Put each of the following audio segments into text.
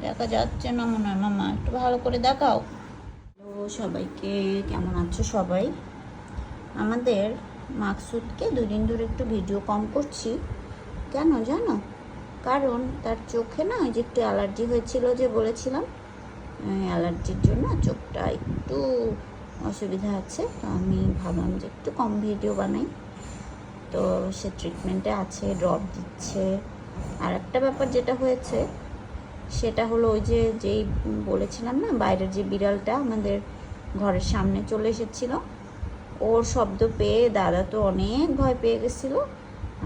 দেখা যাচ্ছে না, মনে হয়। মামা, একটু ভালো করে দেখাও। হ্যালো, সবাইকে কেমন আছো সবাই? আমাদের মাকসুদকে দুদিন ধরে একটু ভিডিও কম করছি। কেন জানো? কারণ তার চোখে না যে একটু অ্যালার্জি হয়েছিল যে বলেছিলাম অ্যালার্জির জন্য চোখটা একটু অসুবিধা আছে। তো আমি ভাবলাম যে একটু কম ভিডিও বানাই। তো সে ট্রিটমেন্টে আছে ড্রপ দিচ্ছে। আর একটা ব্যাপার যেটা হয়েছে সেটা হলো ওই যে, যেই বলেছিলাম না, বাইরের যে বিড়ালটা আমাদের ঘরের সামনে চলে এসেছিল, ওর শব্দ পেয়ে দাদা তো অনেক ভয় পেয়ে গেছিল,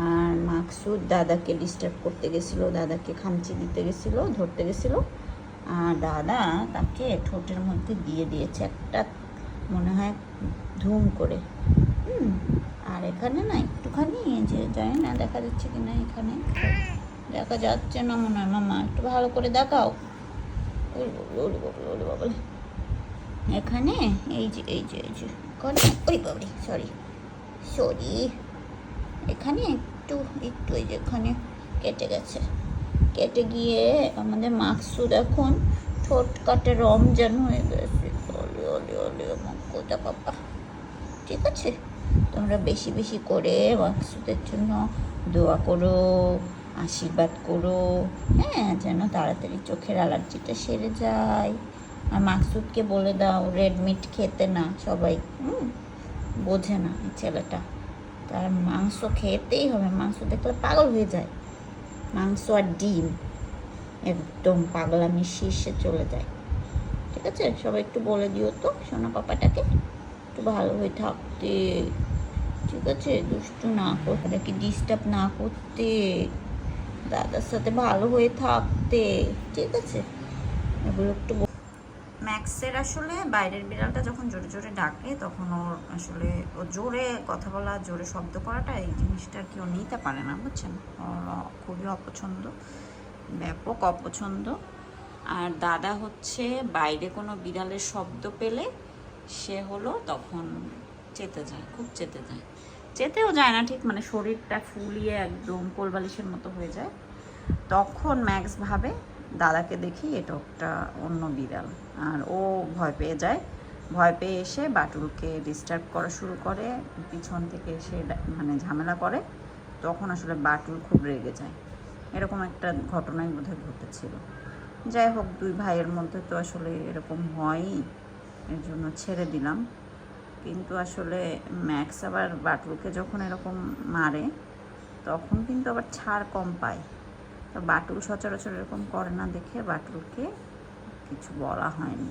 আর মাকসুদ দাদাকে ডিস্টার্ব করতে গেছিল, দাদাকে খামচি দিতে গেছিল, ধরতে গেছিল, আর দাদা তাকে ঠোঁটের মধ্যে দিয়ে দিয়েছে একটা, মনে হয় ধুম করে। আর এখানে না একটুখানি, যে জানি না দেখা যাচ্ছে কি না এখানে। দেখা যাচ্ছে না মনে হয়। মামা, একটু ভালো করে দেখাও। এখানে? এই যে এই যে এই যে। ওই বাবরি সরি সরি এখানে একটু একটু এই যে এখানে কেটে গেছে। কেটে গিয়ে আমাদের মাকসুদ এখন ঠোঁট কাটে রমজান হয়ে গেছে। অলি অলি অলে কোথা পাপা। ঠিক আছে? তোমরা বেশি বেশি করে মাকসুদের জন্য দোয়া করো। আশীর্বাদ করো। হ্যাঁ যেন তাড়াতাড়ি চোখের অ্যালার্জিটা সেরে যায়। আর মাকসুদকে বলে দাও রেড মিট খেতে না সবাই। হুম, বোঝে না ছেলেটা। তার মাংস খেতেই হবে। মাংস দেখলে পাগল হয়ে যায়। মাংস আর ডিম একদম পাগলামি শীর্ষে চলে যায়। ঠিক আছে? সবাই একটু বলে দিও তো, সোনা পাপাটাকে। একটু ভালো হয়ে থাকতে। ঠিক আছে? দুষ্টু না করতে ডিস্টার্ব না করতে। দাদার সাথে ভালো হয়ে থাকতে, ঠিক আছে? এগুলো একটু ম্যাক্সের আসলে বাইরের বিড়ালটা যখন জোরে জোরে ডাকে, তখন ওর আসলে ও জোরে কথা বলা, জোরে শব্দ করাটা এই জিনিসটা আর কি ও নিতে পারে না, বুঝছেন? ওর খুবই অপছন্দ, ব্যাপক অপছন্দ। আর দাদা হচ্ছে বাইরে কোনো বিড়ালের শব্দ পেলে সে হলো তখন চেতে যায়, খুব চেতে যায়। চেতেও যায় না, ঠিক? মানে শরীরটা ফুলিয়ে একদম কোলবালিশের মতো হয়ে যায়। তখন ম্যাক্স ভাবে, দাদাকে দেখি এটা একটা অন্য বিড়াল। আর ও ভয় পেয়ে যায়। ভয় পেয়ে এসে বাটুলকে ডিস্টার্ব করা শুরু করে, পিছন থেকে এসে মানে ঝামেলা করে। তখন আসলে বাটুল খুব রেগে যায়। এরকম একটা ঘটনাই বোধহয় ঘটেছিল। যাই হোক, দুই ভাইয়ের মধ্যে তো আসলে এরকম হয়ই। এর জন্য ছেড়ে দিলাম। কিন্তু আসলে ম্যাক্স আবার বাটুলকে যখন এরকম মারে, তখন কিন্তু আবার ছাড় কম পায়। তো বাটুল সচরাচর এরকম করে না দেখে বাটুলকে কিছু বলা হয়নি।